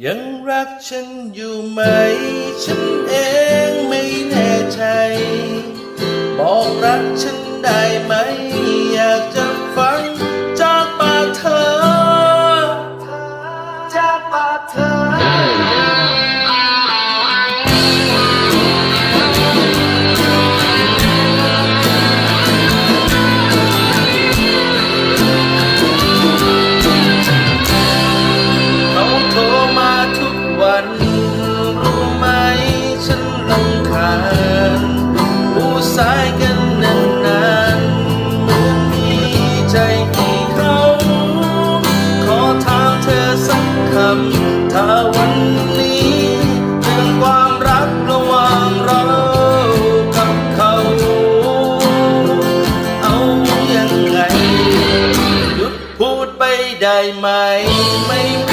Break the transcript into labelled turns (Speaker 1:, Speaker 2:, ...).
Speaker 1: ยังรักฉันอยู่ไหม ฉันเองไม่แน่ใจ บอกรักฉันได้ไหม ไหมไม่